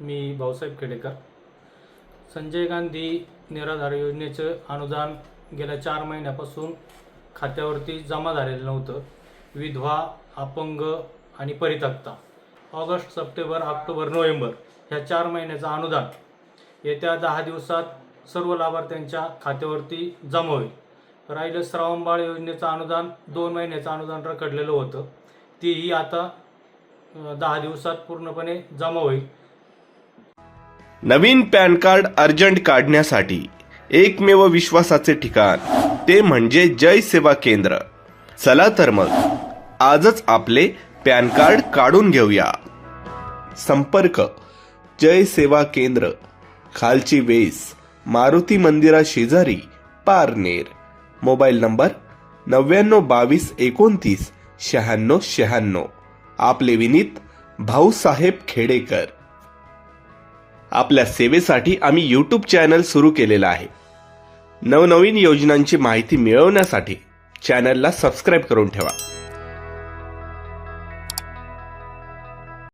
मी भाऊसाहेब खेडेकर. संजय गांधी निराधार योजनेचं अनुदान गेल्या चार महिन्यापासून खात्यावरती जमा झालेलं नव्हतं. विधवा अपंग आणि परितक्ता ऑगस्ट सप्टेंबर ऑक्टोबर नोव्हेंबर ह्या चार महिन्याचं अनुदान येत्या दहा दिवसात सर्व लाभार्थ्यांच्या खात्यावरती जमा होईल. राहिलं श्रावणबाळ योजनेचं अनुदान दोन महिन्याचं अनुदान रखडलेलं होतं. तीही आता दहा दिवसात पूर्णपणे जमा होईल. नवीन पॅन कार्ड अर्जंट काढण्यासाठी एकमेव विश्वासाचे ठिकाण ते म्हणजे जय सेवा केंद्र. चला तर मग आजच आपले पॅन कार्ड काढून घेऊया. संपर्क जय सेवा केंद्र. खालची वेस मारुती मंदिरा शेजारी पारनेर. मोबाईल नंबर नव्याण्णव बावीस एकोणतीस शहाण्णव शहाण्णव. आपले विनीत भाऊसाहेब खेडेकर. आपल्या सेवेसाठी आम्ही यूट्यूब चॅनल सुरू केलेलं आहे. नवनवीन योजनांची माहिती मिळवण्यासाठी चॅनलला सबस्क्राईब करून ठेवा.